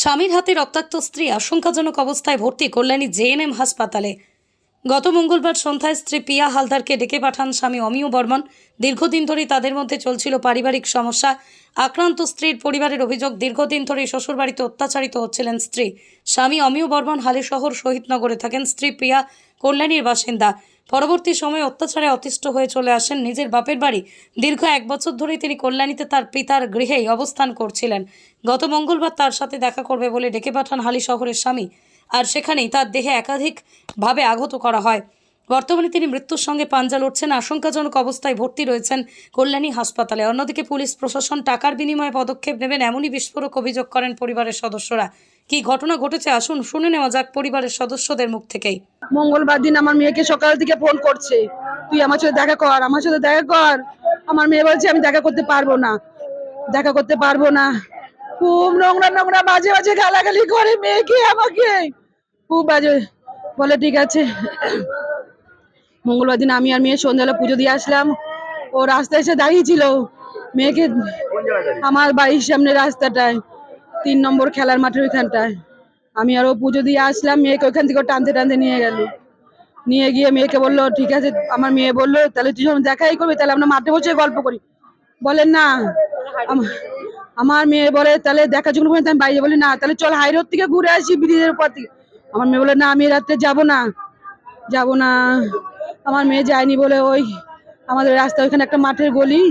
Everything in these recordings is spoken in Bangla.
স্বামীর হাতে রক্তাক্ত স্ত্রী আশঙ্কাজনক অবস্থায় ভর্তি কল্যাণী জেএনএম হাসপাতালে। গত মঙ্গলবার সন্ধ্যায় স্ত্রী পিয়া হালদারকে ডেকে পাঠান স্বামী অমিয় বর্মন। দীর্ঘদিন ধরেই তাদের মধ্যে চলছিল পারিবারিক সমস্যা। আক্রান্ত স্ত্রীর পরিবারের অভিযোগ, দীর্ঘদিন ধরেই শ্বশুরবাড়িতে অত্যাচারিত হচ্ছিলেন স্ত্রী। স্বামী অমিয় বর্মন হালে শহর শহীদনগরে থাকেন। স্ত্রী প্রিয়া কল্যাণীর বাসিন্দা। পরবর্তী সময়ে অত্যাচারে অতিষ্ঠ হয়ে চলে আসেন নিজের বাপের বাড়ি। দীর্ঘ এক বছর ধরেই তিনি কল্যাণীতে তার পিতার গৃহেই অবস্থান করছিলেন। গত মঙ্গলবার তার সাথে দেখা করবে বলে ডেকে পাঠান হালি শহরের স্বামী। আর সেখানেই তার দেহে একাধিকভাবে আঘত করা হয়। বর্তমানে তিনি মৃত্যুর সঙ্গে পাঞ্জা লড়ছেন, আশঙ্কাজনক অবস্থায় ভর্তি রয়েছেন কল্যাণী হাসপাতালে। অন্যদিকে পুলিশ প্রশাসন টাকার বিনিময়ে পদক্ষেপ নেবেন এমনই বিস্ফোরক অভিযোগ করেন পরিবারের সদস্যরা। কি ঘটনা ঘটেছে? আসুন শুনে নেওয়া যাক পরিবারের সদস্যদের মুখ থেকেই। মঙ্গলবার দিন আমার মেয়েকে সকাল থেকে ফোন করছে, তুই আমার সাথে দেখা কর, আমার সাথে দেখা কর। আমার মেয়ে বলছে, আমি দেখা করতে পারব না, দেখা করতে পারব না। খুব নোংরা নোংরা বাজে বাজে গালাগালি করে মেয়েকে আমাকে। খুব বাজে, বলে, ঠিক আছে। মঙ্গলবার দিন আমি আর মেয়ে সন্ধ্যাবেলা পুজো দিয়ে আসলাম। ও রাস্তায় এসে দাঁড়িয়েছিল মেয়েকে আমার বাড়ির সামনে রাস্তাটায়, তিন নম্বর খেলার মাঠের ওইখানটায়। আমি আরও পুজো দিয়ে আসলাম, মেয়েকে ওইখান থেকে টানতে টানতে নিয়ে গেল। নিয়ে গিয়ে মেয়েকে বলল, ঠিক আছে। আমার মেয়ে বলল, তাহলে তুই যখন দেখাই করবি, তাহলে আমরা মাঠে বসে গল্প করি। বলেন না। আম- আমার মেয়ে বলে, তাহলে দেখা যখন আমি বাইরে বলি, না। তাহলে চল হাই রোড থেকে ঘুরে আসি ব্রিজের উপর থেকে। আমার মেয়ে বলে, না, আমি রাত্রে যাব না। যাব না। আমার মেয়ে যায়নি বলে ওই আমাদের রাস্তা ওইখানে একটা মাঠের গলি,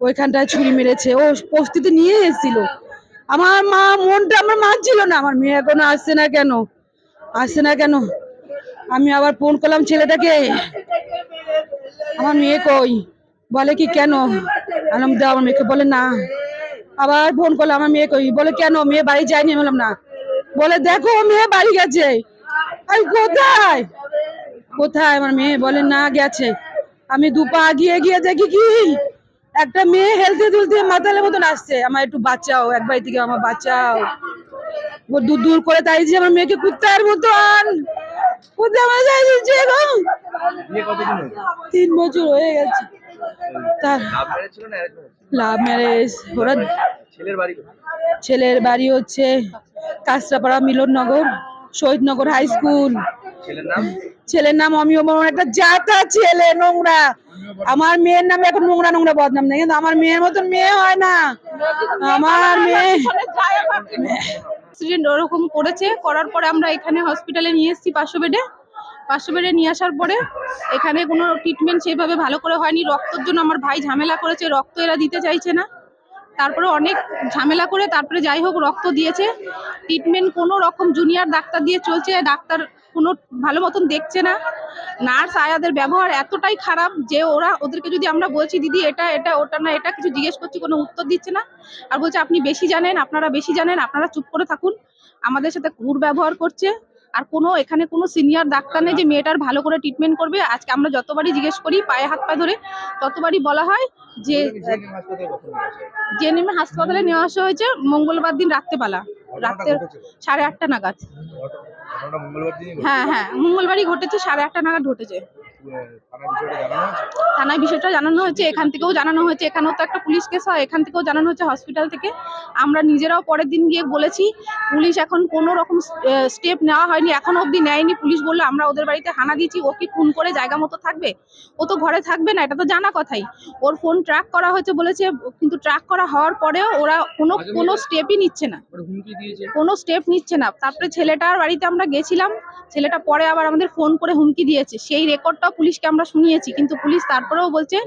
ওইখানটায় ছুরি মেরেছে। ও প্রস্তুতি নিয়ে এসেছিল। আমার মা, মনটা আমার মানছিল না। আমার মেয়ে এখনও আসছে না কেন? আসছে না কেন? আমি আবার ফোন করলাম ছেলেটাকে। আমার মেয়ে কই? বলে কি কেন? আলম দাও। আমার মেয়েকে বলে, না। আবার ফোন করলাম আমার মেয়ে কই? বলে, কেন? মেয়ে বাড়ি যায়নি? বললাম, না। বলে, দেখো, মেয়ে বাড়ি গেছে। আমি কোথায়? কোথায়? আমার মেয়ে বলে না গেছে। আমি দু পা গিয়ে গিয়ে দেখি কি? একটা মেয়ে হেলতে দুলতে মাতালের মতন আসছে। আমার একটু বাঁচাও এক বাড়ি থেকে আমার বাঁচাও। ও দূর দূর করে তাই যে আমার মেয়েকে কুত্তার মতন। তিন বছর হয়ে গেছে। তার লাভ ম্যারেজ ওরা ছেলের বাড়ি কোথায়? ছেলের বাড়ি হচ্ছে কাঁচরাপাড়া মিলননগর। শহীদনগর হাই স্কুল ছেলের নাম? ছেলের নাম অমিয় বর্মন। একটা জাতা ছেলে নোংরা। আমার মেয়ের নামে এখন নোংরা নোংরা বদনাম নেই। কিন্তু আমার মেয়ের মতন মেয়ে হয় না। আমার মেয়ে অ্যাক্সিডেন্ট ওরকম করেছে। করার পরে আমরা এখানে হসপিটালে নিয়ে এসেছি পাঁচশো বেডে। পাঁচশো বেডে নিয়ে আসার পরে এখানে কোনো ট্রিটমেন্ট সেভাবে ভালো করে হয়নি। রক্তর জন্য আমার ভাই ঝামেলা করেছে। রক্ত এরা দিতে চাইছে না। তারপরে অনেক ঝামেলা করে তারপরে যাই হোক রক্ত দিয়েছে। ট্রিটমেন্ট কোনো রকম জুনিয়র ডাক্তার দিয়ে চলছে, ডাক্তার কোনো ভালো মতন দেখছে না। নার্স আয়াদের ব্যবহার এতটাই খারাপ যে ওরা, ওদেরকে যদি আমরা বলছি, দিদি, এটা এটা, ওটা না, এটা কিছু জিজ্ঞেস করছি, কোনো উত্তর দিচ্ছে না। আর বলছে, আপনি বেশি জানেন, আপনারা বেশি জানেন, আপনারা চুপ করে থাকুন। আমাদের সাথে ঘুর ব্যবহার করছে। আর কোনো এখানে কোনো সিনিয়র ডাক্তার নেই যে মেয়েটার ভালো করে ট্রিটমেন্ট করবে। আজকে আমরা যতবারই জিজ্ঞেস করি পায়ে হাত পা ধরে ততবারই বলা হয় যে জেএনএম হাসপাতালে নিয়ে আসা হয়েছে মঙ্গলবার দিন রাত্রেবেলা। রাত্রে? সাড়ে আটটা নাগাদ? হ্যাঁ হ্যাঁ মঙ্গলবারই ঘটেছে সাড়ে আটটা নাগাদ ঘটেছে। থানায় বিষয়টা জানানো হয়েছে? এখান থেকেও জানানো হয়েছে। এখানেও তো একটা পুলিশ কেস হয় এখান থেকেও জানানো হয়েছে হসপিটাল থেকে। আমরা নিজেরাও পরের দিন গিয়ে বলেছি পুলিশ এখন কোনো রকম স্টেপ নেওয়া হয়নি এখনও অবধি নেয়নি। পুলিশ বলল আমরা ওদের বাড়িতে হানা দিয়েছি ও কি খুন করে জায়গা মতো থাকবে? ও তো ঘরে থাকবে না এটা তো জানা কথাই। ওর ফোন ট্র্যাক করা হয়েছে বলেছে কিন্তু ট্র্যাক করা হওয়ার পরেও ওরা কোনো কোনো স্টেপই নিচ্ছে না। কোনো স্টেপ নিচ্ছে না। তারপরে ছেলেটার বাড়িতে আমরা গেছিলাম ছেলেটা পরে আবার আমাদের ফোন করে হুমকি দিয়েছে। সেই রেকর্ডটাও পুলিশকে আমরা শুনিয়েছি, কিন্তু পুলিশ তারপরেও বলছে,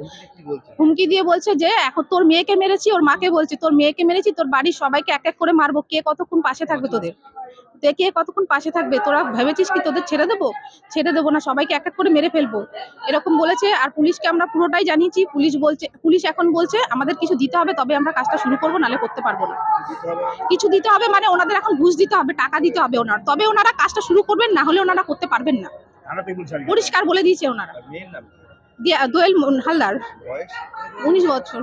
হুমকি দিয়ে বলছে যে, এখন তোর মেয়েকে মেরেছি, ওর মাকে বলছে, তোর মেয়েকে মেরেছি, তোর বাড়ির সবাইকে এক এক করে মারবো, কে কতক্ষণ পাশে থাকবে তোদের? কে কতক্ষণ পাশে থাকবে? তোরা ভেবেছিস কি তোদের ছেড়ে দেবো? ছেড়ে দেবো না, সবাইকে এক এক করে মেরে ফেলব। এরকম বলেছে, আর পুলিশকে আমরা পুরোটাই জানিয়েছি, পুলিশ বলছে, পুলিশ এখন বলছে, আমাদের কিছু দিতে হবে, তবে আমরা কাজটা শুরু করব নালে করতে পারব না। কিছু দিতে হবে মানে ওনাদের এখন ঘুষ দিতে হবে, টাকা দিতে হবে ওনার, তবে ওনারা কাজটা শুরু করবেন, না হলে ওনারা করতে পারবেন না। পরিষ্কার বলে দিয়েছে ওনারা। দোয়েল হালদার। উনিশ বছর?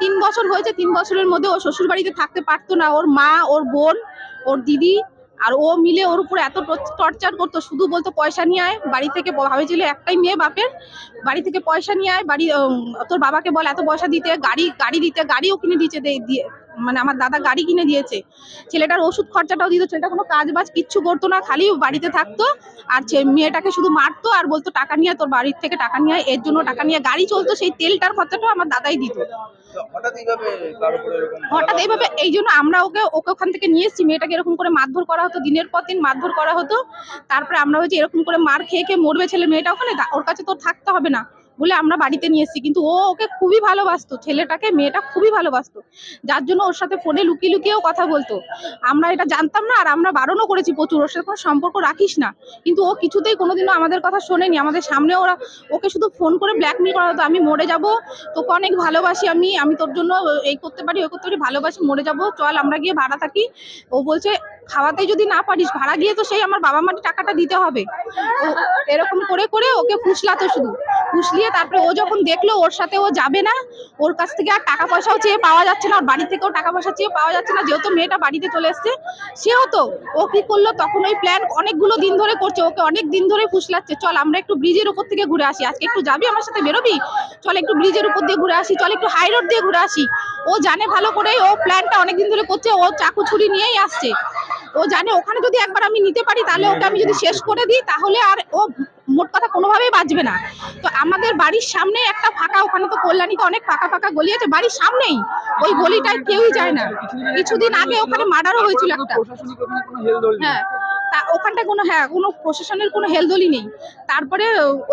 তিন বছর হয়েছে তিন বছরের মধ্যে ও শ্বশুর বাড়িতে থাকতে পারতো না। ওর মা ওর বোন ওর দিদি আর ও মিলে ওর উপরে এত টর্চার করতো। শুধু বলতো পয়সা নিয়ে আয়। বাড়ি থেকে ভাবেছিল একটাই মেয়ে বাপের। বাড়ি থেকে পয়সা নিয়ে আয় বাড়ি তোর বাবাকে বল এত পয়সা দিতে গাড়ি গাড়ি দিতে গাড়িও কিনে দিচ্ছে মানে আমার দাদা গাড়ি কিনে দিয়েছে। ছেলেটার ওষুধ খরচাটাও দিত ছেলেটা কোনো কাজ বাজ কিচ্ছু করতো না খালি বাড়িতে থাকতো। আর মেয়েটাকে শুধু মারতো আর বলতো টাকা নিয়ে তোর বাড়ির থেকে টাকা নিয়ে এর জন্য টাকা নিয়ে গাড়ি চলতো সেই তেলটার খরচাটাও আমার দাদাই দিত। হঠাৎ এইভাবে এই জন্য আমরা ওকে ওকে ওখান থেকে নিয়ে এসেছি। মেয়েটাকে এরকম করে মারধর করা হতো দিনের পর দিন মারধর করা হতো। তারপরে আমরা হচ্ছে এরকম করে মার খেয়ে খেয়ে মরবে ছেলে মেয়েটা ওখানে ওর কাছে তো থাকতে হবে না। বলে আমরা বাড়িতে নিয়ে এসেছি। কিন্তু ও ওকে খুবই ভালোবাসতো, ছেলেটাকে, মেয়েটা খুবই ভালোবাসতো। যার জন্য ওর সাথে ফোনে লুকিয়ে লুকিয়েও কথা বলতো। আমরা এটা জানতাম না আর আমরা বারণও করেছি প্রচুর, ওর সাথে কোনো সম্পর্ক রাখিস না। কিন্তু ও কিছুতেই কোনোদিনও আমাদের কথা শোনেনি। আমাদের সামনে ওরা ওকে শুধু ফোন করে ব্ল্যাকমেল করা হতো আমি মরে যাব, তোকে অনেক ভালোবাসি আমি আমি তোর জন্য এই করতে পারি, ওই করতে পারি, ভালোবাসি, মরে যাব, চল আমরা গিয়ে ভাড়া থাকি। ও বলছে খাওয়াতে যদি না পারিস, ভাড়া গিয়ে তো সেই আমার বাবা মাটি টাকাটা দিতে হবে। এরকম করে করে ওকে ফুসলাতো শুধু। ফুসলিয়ে তারপরে ও যখন দেখল ওর সাথে ও যাবে না, ওর কাছ থেকে আর টাকা পয়সাও চেয়ে পাওয়া যাচ্ছে না, ওর বাড়ি থেকেও টাকা পয়সা চেয়ে পাওয়া যাচ্ছে না, যেহেতু মেয়েটা বাড়িতে চলে এসছে, সেও তো, ও কি করল, তখন ওই প্ল্যান অনেকগুলো দিন ধরে করছে, ওকে অনেক দিন ধরে ফুসলাচ্ছে। চল আমরা একটু ব্রিজের উপর থেকে ঘুরে আসি, আজকে একটু যাবি আমার সাথে, বেরোবি? চল একটু ব্রিজের উপর দিয়ে ঘুরে আসি, চল একটু হাই রোড দিয়ে ঘুরে আসি। ও জানে ভালো করে ও প্ল্যানটা অনেকদিন ধরে করছে, ও চাকু ছুরি নিয়েই আসছে। ও জানে ওখানে যদি একবার আমি নিতে পারি তাহলে ওকে আমি যদি শেষ করে দিই তাহলে আর ও মোট কথা কোনোভাবেই বাঁচবে না। তো আমাদের বাড়ির সামনে একটা ফাঁকা ওখানে তো কল্যাণীতে অনেক ফাঁকা ফাঁকা গলি আছে বাড়ির সামনেই। ওই গলিটায় কেউই যায় না। কিছুদিন আগে ওখানে মার্ডারও হয়েছিল একটা। হ্যাঁ। তা ওখানটায় কোনো হ্যাঁ কোনো প্রশাসনের কোনো হেলদোলই নেই। তারপরে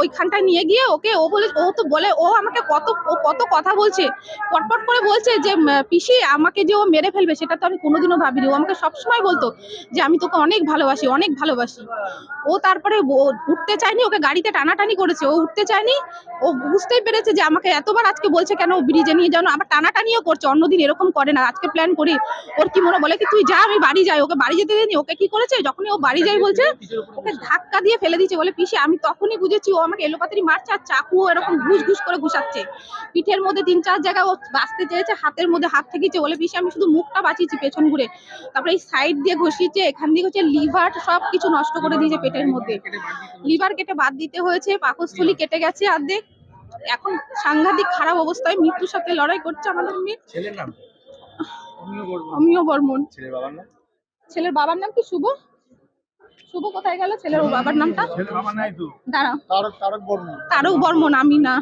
ওইখানটায় নিয়ে গিয়ে ওকে ও বলে, ও তো বলে, ও আমাকে কত, ও কত কথা বলছে। পটপট করে বলছে যে পিসি, আমাকে যে ও মেরে ফেলবে, সেটা তো আমি কোনোদিনও ভাবিনি। ও আমাকে সবসময় বলতো যে, আমি তোকে অনেক ভালোবাসি অনেক ভালোবাসি। ও তারপরে উঠতে চায়নি, ওকে গাড়িতে টানাটানি করেছে। ও উঠতে চায়নি, ও বুঝতেই পেরেছে যে, আমাকে এতবার আজকে বলছে কেন, ব্রিজে নিয়ে যাও না। আবার টানাটানিও করছে, অন্যদিন এরকম করে না, আজকে প্ল্যান করি। ওর কি মনে বলে কি, তুই যা, আমি বাড়ি যাই। ওকে বাড়ি যেতে দিইনি ওকে কি করেছে? যখনই ও বাড়ি যাই বলছে ওকে ধাক্কা দিয়ে ফেলে দিয়েছে বলে পিসি। আমি তখনই বুঝেছি ও আমাকে এলোপাতারি মারছে আর চাকু এরকম ঘুষ ঘুষ করে ঘুষাচ্ছে। পিঠের মধ্যে তিন চার জায়গায় ও বাঁচতে চেয়েছে হাতের মধ্যে হাত থেকেছে বলে পিসি আমি শুধু মুখটা বাঁচিয়েছি পেছন ঘুরে। তারপরে এই সাইড দিয়ে ঘষিয়েছে এখান দিয়ে হচ্ছে লিভার সব কিছু নষ্ট করে দিয়েছে পেটের মধ্যে। লিভার কেটে বাদ দিতে হয়েছে পাকস্থলী কেটে গেছে অর্ধেক। এখন সাংঘাতিক খারাপ অবস্থায় মৃত্যুর সাথে লড়াই করছে আমাদের মেয়ে। ছেলের নাম? অমিয় বর্মন। ছেলের বাবার নাম? ছেলের বাবার নাম কি শুভ? শুভ কোথায় গেল? ছেলের বাবার নামটা? দাঁড়া তারক বর্মন। আমি না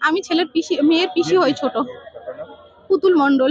আমি। ছেলের পিসি মেয়ের পিসি হই ছোট। পুতুল মণ্ডল।